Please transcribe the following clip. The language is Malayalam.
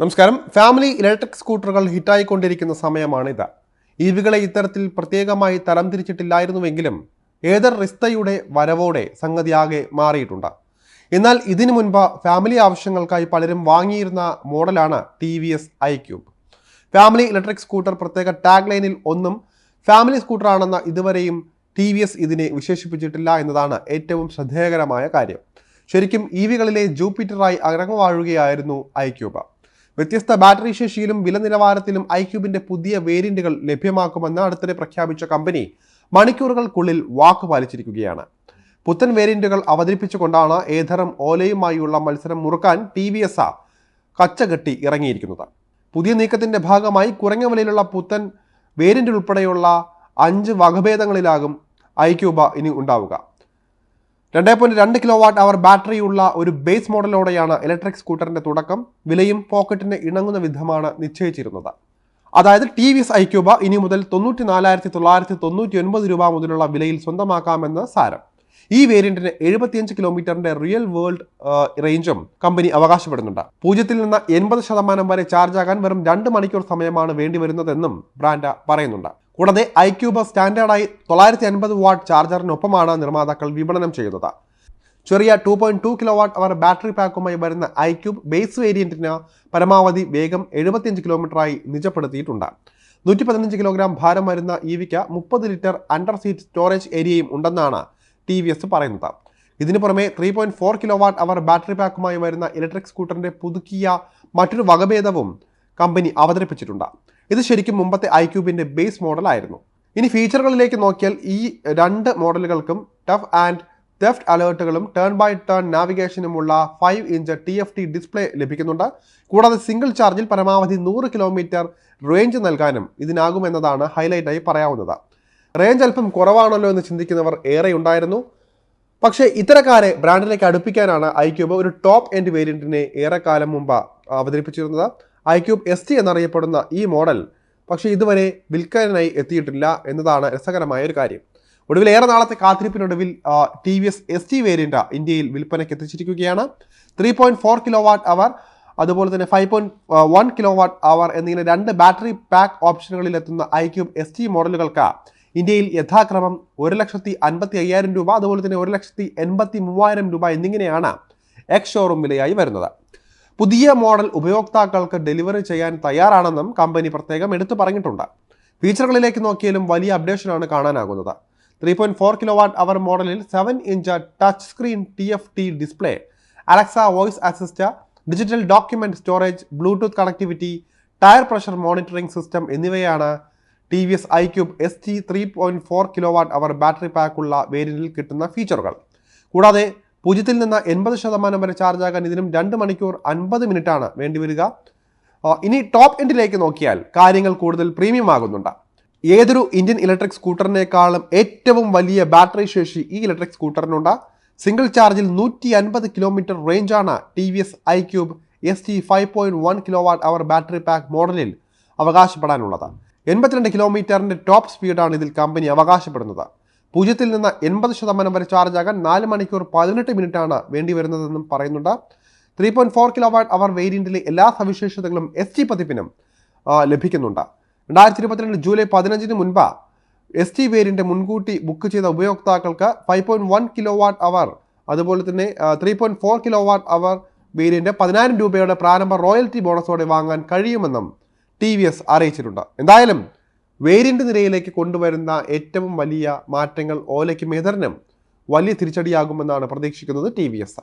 നമസ്കാരം. ഫാമിലി ഇലക്ട്രിക് സ്കൂട്ടറുകൾ ഹിറ്റായിക്കൊണ്ടിരിക്കുന്ന സമയമാണിത്. ഇവികളെ ഇത്തരത്തിൽ പ്രത്യേകമായി തരം തരംതിരിച്ചിട്ടില്ലായിരുന്നുവെങ്കിലും ഏതർ റിസ്തയുടെ വരവോടെ സംഗതിയാകെ മാറിയിട്ടുണ്ട്. എന്നാൽ ഇതിനു മുൻപ് ഫാമിലി ആവശ്യങ്ങൾക്കായി പലരും വാങ്ങിയിരുന്ന മോഡലാണ് T V S iQube. Family electric scooter പ്രത്യേക ടാഗ് ലൈനിൽ ഒന്നും ഫാമിലി സ്കൂട്ടറാണെന്ന ഇതുവരെയും ടി വി എസ് ഇതിനെ വിശേഷിപ്പിച്ചിട്ടില്ല എന്നതാണ് ഏറ്റവും ശ്രദ്ധേയകരമായ കാര്യം. ശരിക്കും ഇ വികളിലെ ജൂപ്പിറ്ററായി അരങ്ങുവാഴുകയായിരുന്നു ഐ ക്യൂബ്. വ്യത്യസ്ത ബാറ്ററി ശേഷിയിലും വില നിലവാരത്തിലും ഐക്യൂബിന്റെ പുതിയ വേരിയന്റുകൾ ലഭ്യമാക്കുമെന്ന് അടുത്തിടെ പ്രഖ്യാപിച്ച കമ്പനി മണിക്കൂറുകൾക്കുള്ളിൽ വാക്ക് പാലിച്ചിരിക്കുകയാണ്. പുത്തൻ വേരിയന്റുകൾ അവതരിപ്പിച്ചുകൊണ്ടാണ് ഏതരം ഓലയുമായുള്ള മത്സരം മുറുക്കാൻ ടി വി എസ് കച്ചകെട്ടി ഇറങ്ങിയിരിക്കുന്നത്. പുതിയ നീക്കത്തിന്റെ ഭാഗമായി കുറഞ്ഞ വിലയിലുള്ള പുത്തൻ വേരിയന്റ് ഉൾപ്പെടെയുള്ള അഞ്ച് വകഭേദങ്ങളിലാകും ഐക്യൂബ ഇനി ഉണ്ടാവുക. രണ്ട് പോയിന്റ് രണ്ട് കിലോ വാട്ട് അവർ ബാറ്ററിയുള്ള ഒരു ബേസ് മോഡലോടെയാണ് ഇലക്ട്രിക് സ്കൂട്ടറിന്റെ തുടക്കം. വിലയും പോക്കറ്റിന് ഇണങ്ങുന്ന വിധമാണ് നിശ്ചയിച്ചിരുന്നത്. അതായത് ടി വി എസ് ഐക്യൂബ ഇനി മുതൽ തൊണ്ണൂറ്റി നാലായിരത്തി തൊള്ളായിരത്തി തൊണ്ണൂറ്റി ഒൻപത് രൂപ മുതലുള്ള വിലയിൽ സ്വന്തമാക്കാമെന്ന് സാരം. ഈ വേരിയന്റിന് എഴുപത്തിയഞ്ച് കിലോമീറ്ററിന്റെ റിയൽ വേൾഡ് റേഞ്ചും കമ്പനി അവകാശപ്പെടുന്നുണ്ട്. പൂജ്യത്തിൽ നിന്ന് എൺപത് ശതമാനം വരെ ചാർജ് ആകാൻ വെറും രണ്ട് മണിക്കൂർ സമയമാണ് വേണ്ടിവരുന്നതെന്നും ബ്രാൻഡ പറയുന്നുണ്ട്. കൂടാതെ ഐക്യൂബ് സ്റ്റാൻഡേർഡായി തൊള്ളായിരത്തി അൻപത് വാട്ട് ചാർജറിനൊപ്പമാണ് നിർമ്മാതാക്കൾ വിപണനം ചെയ്യുന്നത് ചെറിയ two point two kilowatt hour battery പാക്കുമായി വരുന്ന ഐക്യൂബ് ബേസ് വേരിയന്റിന് പരമാവധി വേഗം എഴുപത്തിയഞ്ച് കിലോമീറ്ററായി നിജപ്പെടുത്തിയിട്ടുണ്ട്. നൂറ്റി പതിനഞ്ച് കിലോഗ്രാം ഭാരം വരുന്ന ഇവിക്ക് മുപ്പത് ലിറ്റർ അണ്ടർ സീറ്റ് സ്റ്റോറേജ് ഏരിയയും ഉണ്ടെന്നാണ് ടി വി എസ് പറയുന്നത്. ഇതിനു പുറമെ three point four kilowatt hour battery പാക്കുമായി വരുന്ന ഇലക്ട്രിക് സ്കൂട്ടറിന്റെ പുതുക്കിയ മറ്റൊരു വകഭേദവും കമ്പനി അവതരിപ്പിച്ചിട്ടുണ്ട്. ഇത് ശരിക്കും മുമ്പത്തെ ഐ ക്യൂബിന്റെ ബേസ് മോഡലായിരുന്നു. ഇനി ഫീച്ചറുകളിലേക്ക് നോക്കിയാൽ ഈ രണ്ട് മോഡലുകൾക്കും ടഫ് ആൻഡ് തെഫ്റ്റ് അലേർട്ടുകളും turn by turn നാവിഗേഷനുമുള്ള five inch T F T display ലഭിക്കുന്നുണ്ട്. കൂടാതെ സിംഗിൾ ചാർജിൽ പരമാവധി നൂറ് കിലോമീറ്റർ റേഞ്ച് നൽകാനും ഇതിനാകുമെന്നതാണ് ഹൈലൈറ്റായി പറയാവുന്നത്. റേഞ്ച് അല്പം കുറവാണല്ലോ എന്ന് ചിന്തിക്കുന്നവർ ഏറെ ഉണ്ടായിരുന്നു പക്ഷേ ഇത്തരക്കാരെ ബ്രാൻഡിലേക്ക് അടുപ്പിക്കാനാണ് ഐക്യൂബ് ഒരു ടോപ്പ് എൻഡ് വേരിയന്റിനെ ഏറെക്കാലം മുമ്പ് അവതരിപ്പിച്ചിരുന്നത്. ഐക്യൂബ് എസ് ടി എന്നറിയപ്പെടുന്ന ഈ മോഡൽ പക്ഷേ ഇതുവരെ വിൽക്കാനായി എത്തിയിട്ടില്ല എന്നതാണ് രസകരമായ ഒരു കാര്യം. ഒടുവിൽ ഏറെ നാളത്തെ കാത്തിരിപ്പിനൊടുവിൽ T V S S T variant ഇന്ത്യയിൽ വിൽപ്പനയ്ക്ക് എത്തിച്ചിരിക്കുകയാണ്. Three point four kilowatt hour അതുപോലെ തന്നെ five point one kilowatt hour എന്നിങ്ങനെ രണ്ട് ബാറ്ററി പാക്ക് ഓപ്ഷനുകളിൽ എത്തുന്ന ഐക്യൂബ് എസ് ടി മോഡലുകൾക്ക് ഇന്ത്യയിൽ യഥാക്രമം ഒരു ലക്ഷത്തി അൻപത്തി അയ്യായിരം രൂപ അതുപോലെ തന്നെ ഒരു ലക്ഷത്തി എൺപത്തി മൂവായിരം രൂപ എന്നിങ്ങനെയാണ് എക്സ് ഷോറൂം വിലയായി വരുന്നത്. പുതിയ മോഡൽ ഉപയോക്താക്കൾക്ക് ഡെലിവറി ചെയ്യാൻ തയ്യാറാണെന്നും കമ്പനി പ്രത്യേകം എടുത്തു പറഞ്ഞിട്ടുണ്ട്. ഫീച്ചറുകളിലേക്ക് നോക്കിയാലും വലിയ അപ്ഡേഷനാണ് കാണാനാകുന്നത്. Three point four kilowatt hour മോഡലിൽ seven inch touch screen T F T display Alexa voice assist digital document storage bluetooth connectivity tyre pressure monitoring system എന്നിവയാണ് T V S iQube S T three point four kilowatt hour battery പാക്കുള്ള വേരിയന്റിൽ കിട്ടുന്ന ഫീച്ചറുകൾ കൂടാതെ പൂജ്യത്തിൽ നിന്ന് എൺപത് ശതമാനം വരെ ചാർജ് ആകാൻ ഇതിനും രണ്ട് മണിക്കൂർ അൻപത് മിനിറ്റാണ് വേണ്ടിവരിക ഇനി ടോപ്പ് എൻഡിലേക്ക് നോക്കിയാൽ കാര്യങ്ങൾ കൂടുതൽ പ്രീമിയം ആകുന്നുണ്ട്. ഏതൊരു ഇന്ത്യൻ ഇലക്ട്രിക് സ്കൂട്ടറിനേക്കാളും ഏറ്റവും വലിയ ബാറ്ററി ശേഷി ഈ ഇലക്ട്രിക് സ്കൂട്ടറിനുണ്ട് സിംഗിൾ ചാർജിൽ നൂറ്റി അൻപത് kilometre റേഞ്ചാണ് T V S iQube S T five point one kilowatt hour battery pack മോഡലിൽ അവകാശപ്പെടാനുള്ളത്. എൺപത്തിരണ്ട് കിലോമീറ്ററിന്റെ ടോപ്പ് സ്പീഡാണ് ഇതിൽ കമ്പനി അവകാശപ്പെടുന്നത്. പൂജ്യത്തിൽ നിന്ന് എൺപത് ശതമാനം വരെ ചാർജ് ആകാൻ നാല് മണിക്കൂർ പതിനെട്ട് മിനിറ്റാണ് വേണ്ടി വരുന്നതെന്നും പറയുന്നുണ്ട്. Three point four kilowatt hour വേരിയന്റിലെ എല്ലാ സവിശേഷതകളും എസ് ടി പതിപ്പിനും ലഭിക്കുന്നുണ്ട്. രണ്ടായിരത്തി ഇരുപത്തിരണ്ട് ജൂലൈ പതിനഞ്ചിന് മുൻപ് എസ് ടി വേരിയന്റ് മുൻകൂട്ടി ബുക്ക് ചെയ്ത ഉപയോക്താക്കൾക്ക് five point one kilowatt hour അതുപോലെ തന്നെ three point four kilowatt hour variant പതിനായിരം രൂപയുടെ പ്രാരംഭ റോയൽറ്റി ബോണസോടെ വാങ്ങാൻ കഴിയുമെന്നും ടി വി എസ് അറിയിച്ചിട്ടുണ്ട്. എന്തായാലും വേരിയന്റ് നിരയിലേക്ക് കൊണ്ടുവരുന്ന ഏറ്റവും വലിയ മാറ്റങ്ങൾ ഓലയ്ക്കും എതിറിനും വലിയ തിരിച്ചടിയാകുമെന്നാണ് പ്രതീക്ഷിക്കുന്നത് ടി വി എസ്